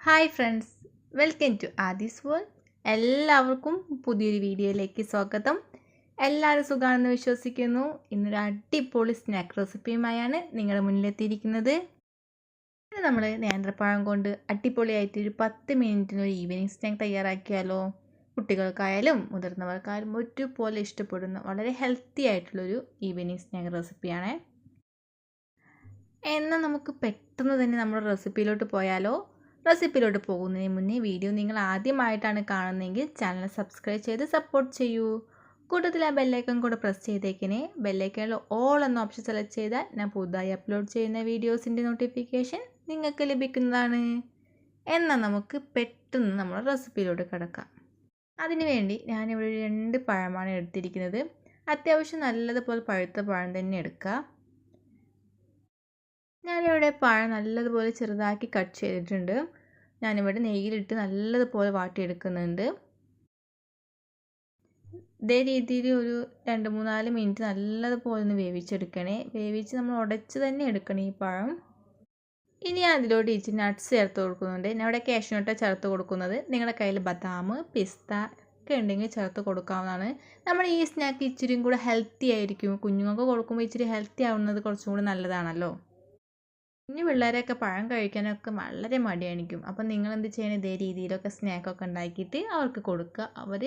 Hi friends welcome to Adi's world എല്ലാവർക്കും പുതിയൊരു വീഡിയോയിലേക്ക് സ്വാഗതം. എല്ലാവരും സുഖമാണെന്ന് വിശ്വസിക്കുന്നു. ഇന്നൊരു അടിപൊളി സ്നാക്ക് റെസിപ്പിയുമായാണ് നിങ്ങളുടെ മുന്നിലെത്തിയിരിക്കുന്നത്. നമ്മൾ നേന്ത്രപ്പഴം കൊണ്ട് അടിപൊളിയായിട്ട് ഒരു പത്ത് മിനിറ്റിന് ഒരു ഈവനിങ് സ്നാക്ക് തയ്യാറാക്കിയാലോ? കുട്ടികൾക്കായാലും മുതിർന്നവർക്കായാലും ഒരുപോലെ ഇഷ്ടപ്പെടുന്ന വളരെ ഹെൽത്തി ആയിട്ടുള്ളൊരു ഈവനിങ് സ്നാക്ക് റെസിപ്പിയാണ് എന്നാൽ നമുക്ക് പെട്ടെന്ന് തന്നെ നമ്മുടെ റെസിപ്പിയിലോട്ട് പോയാലോ? റെസിപ്പിയിലോട്ട് പോകുന്നതിന് മുന്നേ വീഡിയോ നിങ്ങൾ ആദ്യമായിട്ടാണ് കാണുന്നതെങ്കിൽ ചാനൽ സബ്സ്ക്രൈബ് ചെയ്ത് സപ്പോർട്ട് ചെയ്യൂ. കൂട്ടത്തിൽ ആ ബെല്ലൈക്കൺ കൂടെ പ്രസ് ചെയ്തേക്കിനെ ബെല്ലൈക്കണിൽ ഓൾ എന്ന ഓപ്ഷൻ സെലക്ട് ചെയ്താൽ ഞാൻ പുതുതായി അപ്ലോഡ് ചെയ്യുന്ന വീഡിയോസിന്റെ നോട്ടിഫിക്കേഷൻ നിങ്ങൾക്ക് ലഭിക്കുന്നതാണ്. എന്നാൽ നമുക്ക് പെട്ടെന്ന് നമ്മുടെ റെസിപ്പിയിലോട്ട് കിടക്കാം. അതിനുവേണ്ടി ഞാനിവിടെ രണ്ട് പഴമാണ് എടുത്തിരിക്കുന്നത്. അത്യാവശ്യം നല്ലതുപോലെ പഴുത്ത പഴം തന്നെ എടുക്കുക ഞാനിവിടെ പഴം നല്ലതുപോലെ ചെറുതാക്കി കട്ട് ചെയ്തിട്ടുണ്ട്. ഞാനിവിടെ നെയ്യിലിട്ട് നല്ലതുപോലെ വാട്ടിയെടുക്കുന്നുണ്ട്. ഇതേ രീതിയിൽ ഒരു രണ്ട് മൂന്നാൽ മിനിറ്റ് നല്ലതുപോലെ ഒന്ന് വേവിച്ചെടുക്കണേ. വേവിച്ച് നമ്മൾ ഉടച്ച് തന്നെ എടുക്കണം ഈ പഴം. ഇനി അതിലോട്ട് ഇച്ചിരി നട്ട്സ് ചേർത്ത് കൊടുക്കുന്നുണ്ട്. ഞാൻ ഇവിടെ കാഷ്നട്ട് ചേർത്ത് കൊടുക്കുന്നത് നിങ്ങളുടെ കയ്യിൽ ബദാം പിസ്ത ഒക്കെ ഉണ്ടെങ്കിൽ ചേർത്ത് കൊടുക്കാവുന്നതാണ്. നമ്മുടെ ഈ സ്നാക്ക് ഇച്ചിരിയും കൂടെ ഹെൽത്തി ആയിരിക്കും. കുഞ്ഞുങ്ങൾക്ക് കൊടുക്കുമ്പോൾ ഇച്ചിരി ഹെൽത്തി ആവുന്നത് കുറച്ചും കൂടി നല്ലതാണല്ലോ. കുഞ്ഞു പിള്ളേരൊക്കെ പഴം കഴിക്കാനൊക്കെ വളരെ മടിയാണിക്കും അപ്പം നിങ്ങൾ എന്ത് ചെയ്യണം? ഇതേ രീതിയിലൊക്കെ സ്നാക്കൊക്കെ ഉണ്ടാക്കിയിട്ട് അവർക്ക് കൊടുക്കുക. അവർ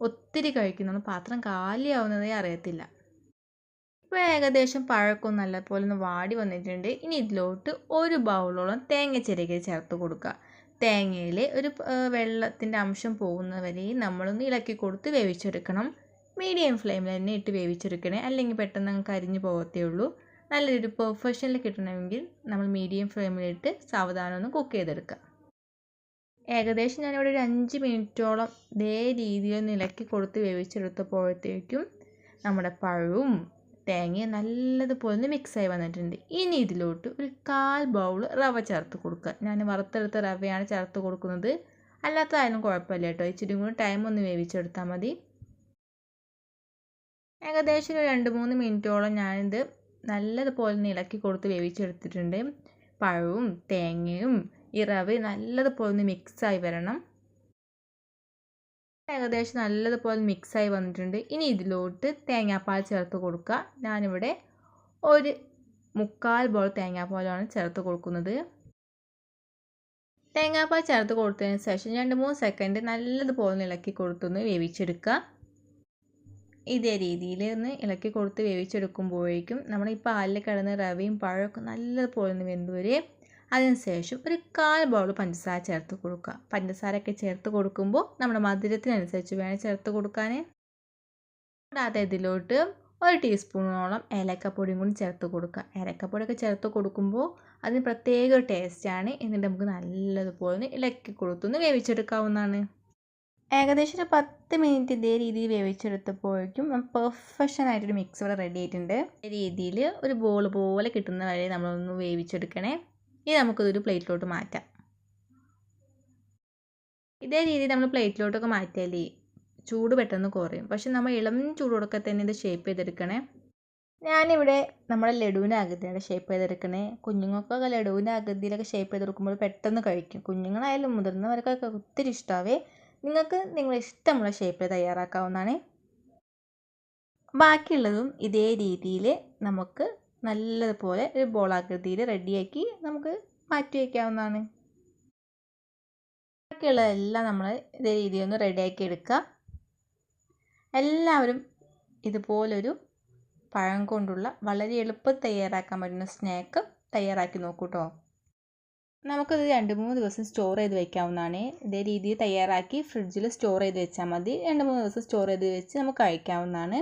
ഒത്തിരി കഴിക്കുന്നു. പാത്രം കാലിയാവുന്നതേ അറിയത്തില്ല. ഇപ്പോൾ ഏകദേശം പഴക്കം നല്ലപോലെ ഒന്ന് വാടി വന്നിട്ടുണ്ട്. ഇനി ഇതിലോട്ട് ഒരു ബൗളോളം തേങ്ങ ചിരകി ചേർത്ത് കൊടുക്കുക. തേങ്ങയിൽ ഒരു വെള്ളത്തിന്റെ അംശം പോകുന്നവരെ നമ്മളൊന്ന് ഇളക്കി കൊടുത്ത് വേവിച്ചെടുക്കണം. മീഡിയം ഫ്ലെയിമിൽ തന്നെ ഇട്ട് വേവിച്ചെടുക്കണേ. അല്ലെങ്കിൽ പെട്ടെന്ന് നമുക്ക് അരിഞ്ഞു പോകത്തേ ഉള്ളൂ. നല്ലൊരു പെർഫെക്ഷനിൽ കിട്ടണമെങ്കിൽ നമ്മൾ മീഡിയം ഫ്ലെയിമിലിട്ട് സാവധാനം ഒന്ന് കുക്ക് ചെയ്തെടുക്കുക. ഏകദേശം ഞാനിവിടെ ഒരു അഞ്ച് മിനിറ്റോളം ഇതേ രീതിയിൽ ഇളക്കി കൊടുത്ത് വേവിച്ചെടുത്തപ്പോഴത്തേക്കും നമ്മുടെ പഴവും തേങ്ങയും നല്ലതുപോലെ ഒന്ന് മിക്സായി വന്നിട്ടുണ്ട്. ഇനി ഇതിലോട്ട് ഒരു കാൽ ബൗൾ റവ ചേർത്ത് കൊടുക്കുക. ഞാൻ വറുത്തെടുത്ത റവയാണ് ചേർത്ത് കൊടുക്കുന്നത്. അല്ലാത്തതായാലും കുഴപ്പമില്ല കേട്ടോ. ഇച്ചിരി കൂടി ടൈം ഒന്ന് വേവിച്ചെടുത്താൽ മതി. ഏകദേശം ഒരു രണ്ട് മൂന്ന് മിനിറ്റോളം ഞാനിത് നല്ലതുപോലെ ഒന്ന് ഇളക്കി കൊടുത്ത് വേവിച്ചെടുത്തിട്ടുണ്ട്. പഴവും തേങ്ങയും ഈ റവ നല്ലതുപോലെ ഒന്ന് മിക്സായി വരണം. ഏകദേശം നല്ലതുപോലെ മിക്സായി വന്നിട്ടുണ്ട്. ഇനി ഇതിലോട്ട് തേങ്ങാപ്പാൽ ചേർത്ത് കൊടുക്കുക. ഞാനിവിടെ ഒരു മുക്കാൽ ബോൾ തേങ്ങാപ്പാലാണ് ചേർത്ത് കൊടുക്കുന്നത്. തേങ്ങാപ്പാൽ ചേർത്ത് കൊടുത്തതിന് ശേഷം രണ്ട് മൂന്ന് സെക്കൻഡ് നല്ലതുപോലെ ഇളക്കി കൊടുത്തൊന്ന് വേവിച്ചെടുക്കുക. ഇതേ രീതിയിൽ ഒന്ന് ഇളക്കി കൊടുത്ത് വേവിച്ചെടുക്കുമ്പോഴേക്കും നമ്മൾ ഈ പാലിൽ കിടന്ന റവയും പഴമൊക്കെ നല്ലതുപോലെ ഒന്ന് വെന്ത് വരികയും അതിനുശേഷം ഒരു കാൽ ബൗൾ പഞ്ചസാര ചേർത്ത് കൊടുക്കുക. പഞ്ചസാരയൊക്കെ ചേർത്ത് കൊടുക്കുമ്പോൾ നമ്മുടെ മധുരത്തിനനുസരിച്ച് വേണം ചേർത്ത് കൊടുക്കാൻ കൂടാതെ ഇതിലോട്ട് ഒരു ടീസ്പൂണോളം ഏലക്കപ്പൊടിയും കൂടി ചേർത്ത് കൊടുക്കുക. ഏലക്കപ്പൊടിയൊക്കെ ചേർത്ത് കൊടുക്കുമ്പോൾ അതിന് പ്രത്യേക ടേസ്റ്റാണ് എന്നിട്ട് നമുക്ക് നല്ലതുപോലെ ഇളക്കി കൊടുത്തൊന്ന് വേവിച്ചെടുക്കാവുന്നതാണ്. ഏകദേശം ഒരു പത്ത് മിനിറ്റ് ഇതേ രീതിയിൽ വേവിച്ചെടുത്തപ്പോഴേക്കും പെർഫെക്ഷൻ ആയിട്ടൊരു മിക്സ് ഇവിടെ റെഡി ആയിട്ടുണ്ട്. രീതിയിൽ ഒരു ബോൾ പോലെ കിട്ടുന്ന വരെ നമ്മളൊന്ന് വേവിച്ചെടുക്കണേ. ഇനി നമുക്കിതൊരു പ്ലേറ്റിലോട്ട് മാറ്റാം. ഇതേ രീതിയിൽ നമ്മൾ പ്ലേറ്റിലോട്ടൊക്കെ മാറ്റിയാലേ ചൂട് പെട്ടെന്ന് കുറയും. പക്ഷെ നമ്മൾ ഇളം ചൂടോടൊക്കെ തന്നെ ഇത് ഷേപ്പ് ചെയ്തെടുക്കണേ. ഞാനിവിടെ നമ്മുടെ ലഡുവിന്റെ ആകൃതിയാണ് ഷേപ്പ് ചെയ്തെടുക്കണേ. കുഞ്ഞുങ്ങൾക്കൊക്കെ ലഡുവിന്റെ ആകൃതിയിലൊക്കെ ഷേപ്പ് ചെയ്തെടുക്കുമ്പോൾ പെട്ടെന്ന് കഴിക്കും. കുഞ്ഞുങ്ങളായാലും മുതിർന്നവർക്കൊക്കെ ഒത്തിരി ഇഷ്ടമാവേ നിങ്ങൾക്ക് നിങ്ങളുടെ ഇഷ്ടമുള്ള ഷേപ്പിൽ തയ്യാറാക്കാവുന്നതാണ്. ബാക്കിയുള്ളതും ഇതേ രീതിയിൽ നമുക്ക് നല്ലതുപോലെ ഒരു ബോളാകൃതിയിൽ റെഡിയാക്കി നമുക്ക് മാറ്റി വയ്ക്കാവുന്നതാണ് ബാക്കിയുള്ളതെല്ലാം നമ്മൾ ഇതേ രീതിയിൽ ഒന്ന് റെഡിയാക്കി എടുക്കുക. എല്ലാവരും ഇതുപോലൊരു പഴം കൊണ്ടുള്ള വളരെ എളുപ്പം തയ്യാറാക്കാൻ പറ്റുന്ന സ്നാക്ക് തയ്യാറാക്കി നോക്കൂ കേട്ടോ നമുക്കത് രണ്ട് മൂന്ന് ദിവസം സ്റ്റോർ ചെയ്ത് വെക്കാവുന്നതാണ്. ഇതേ രീതിയിൽ തയ്യാറാക്കി ഫ്രിഡ്ജിൽ സ്റ്റോർ ചെയ്ത് വെച്ചാൽ മതി. രണ്ട് മൂന്ന് ദിവസം സ്റ്റോർ ചെയ്ത് വെച്ച് നമുക്ക് കഴിക്കാവുന്നതാണ്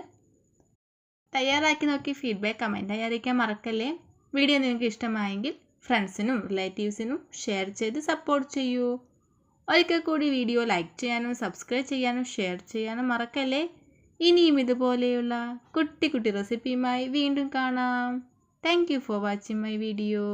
തയ്യാറാക്കി നോക്കി ഫീഡ്ബാക്ക് കമന്റായി അറിയിക്കാൻ മറക്കല്ലേ? വീഡിയോ നിങ്ങൾക്ക് ഇഷ്ടമായെങ്കിൽ ഫ്രണ്ട്സിനും റിലേറ്റീവ്സിനും ഷെയർ ചെയ്ത് സപ്പോർട്ട് ചെയ്യൂ. ഒരിക്കൽ കൂടി വീഡിയോ ലൈക്ക് ചെയ്യാനും സബ്സ്ക്രൈബ് ചെയ്യാനും ഷെയർ ചെയ്യാനും മറക്കല്ലേ? ഇനിയും ഇതുപോലെയുള്ള കുട്ടി കുട്ടി റെസിപ്പിയുമായി വീണ്ടും കാണാം. Thank for watching my video